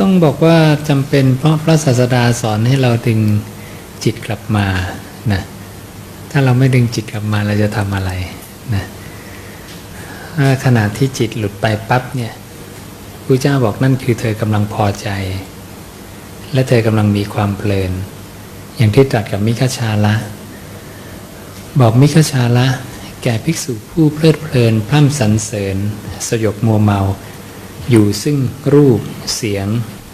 ต้องบอกว่าจำเป็นเพราะพระศาสดาสอนให้เราดึงจิตกลับมานะถ้าเราไม่ดึงจิตกลับมาเราจะทำอะไรนะขณะที่จิตหลุดไปปั๊บเนี่ยพระเจ้าบอกนั่นคือเธอกำลังพอใจ และเธอกำลังมีความเพลิน อย่างที่ตรัสกับมิคชาละบอกมิคชาละแก่ภิกษุผู้เพลิดเพลินพร่ำสรรเสริญ สยบมัวเมา อยู่ซึ่งรูป เสียง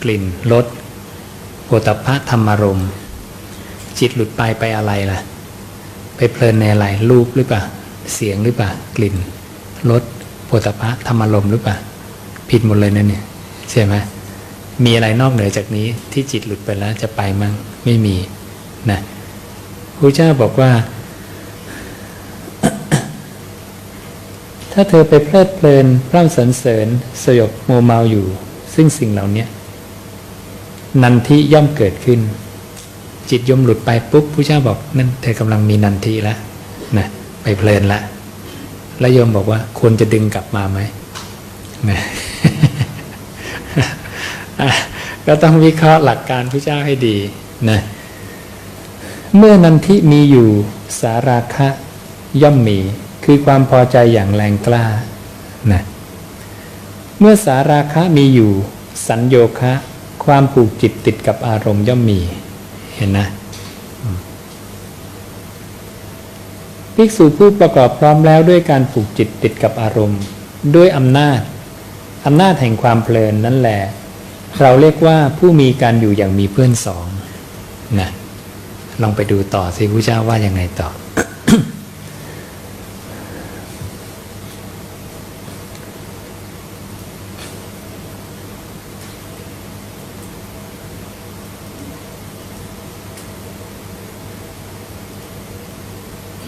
กลิ่นรสโผฏฐะธรรมารมจิตหลุดไปไปอะไรล่ะ ไปเพลินในอะไรรูปหรือเปล่าเสียงหรือเปล่ากลิ่นรสโผฏฐะธรรมารมหรือเปล่าผิดหมดเลยนั่นเนี่ยใช่ไหมมีอะไรนอกเหนือจากนี้ที่จิตหลุดไปแล้วจะไปมั้งไม่มีนะพระเจ้าบอกว่า ถ้าเธอไปเพลิดเพลินพร่ำสรรเสริญสยบโมเมาอยู่ ซึ่งสิ่งเหล่านี้นันทิย่อมเกิดขึ้น จิตย่อมหลุดไปปุ๊บพระเจ้าบอกนั่นเธอกำลังมีนันทิแล้วนะไปเพลินละแล้วโยมบอกว่าควรจะดึงกลับมาไหมนะอะก็ต้องวิเคราะห์หลักการพระเจ้าให้ดีนะเมื่อนันทิมีอยู่สาราคะย่อมมี คือความพอใจอย่างแรงกล้านะเมื่อสาราคะมีอยู่ สัญโยคะ ความผูกจิตติดกับอารมณ์ย่อมมี เห็นนะภิกษุผู้ประกอบพร้อมแล้วด้วยการผูกจิตติดกับอารมณ์ ด้วยอำนาจอำนาจแห่งความเพลินนั่นแหละ เราเรียกว่าผู้มีการอยู่อย่างมีเพื่อนสองนะลองไปดูต่อสิพระเจ้าว่ายังไงต่อ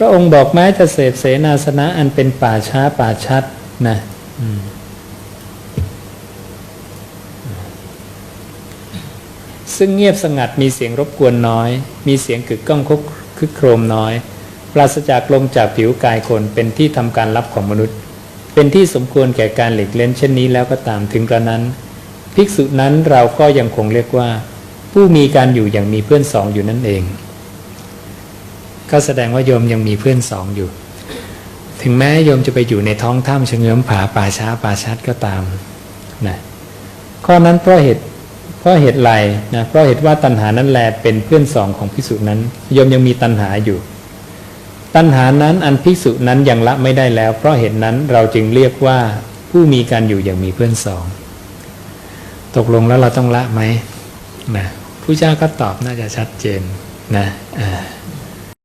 ระองค์บอกแม้จะเสพเสนาสนะอันเป็นป่าช้าป่าชัดนะซึ่งเงียบสงัดมีเสียงรบกวนน้อย มีเสียงกึกก้องคกคึกโครมน้อย ปราศจากลมจากผิวกายคนเป็นที่ทำการรับของมนุษย์ เป็นที่สมควรแก่การหลีกเล่นเช่นนี้แล้วก็ตามถึงกระนั้น ภิกษุนั้นเราก็ยังคงเรียกว่า ผู้มีการอยู่อย่างมีเพื่อนสองอยู่นั่นเอง ก็แสดงว่าโยมยังมีเพื่อนสองอยู่ ถึงแม้โยมจะไปอยู่ในท้องถ้ำเชงเง้อมผาป่าช้าป่าชัดก็ตามนะข้อนั้นเพราะเหตุเพราะเหตุไรนะเพราะเหตุว่าตัณหานั้นแลเป็นเพื่อนสองของภิกษุนั้นโยมยังมีตัณหาอยู่ ตัณหานั้นอันภิกษุนั้นยังละไม่ได้แล้ว เพราะเหตุนั้นเราจึงเรียกว่าผู้มีการอยู่อย่างมีเพื่อนสอง ตกลงแล้วเราต้องละไหมนะผู้เจ้าก็ตอบน่าจะชัดเจนนะอ่า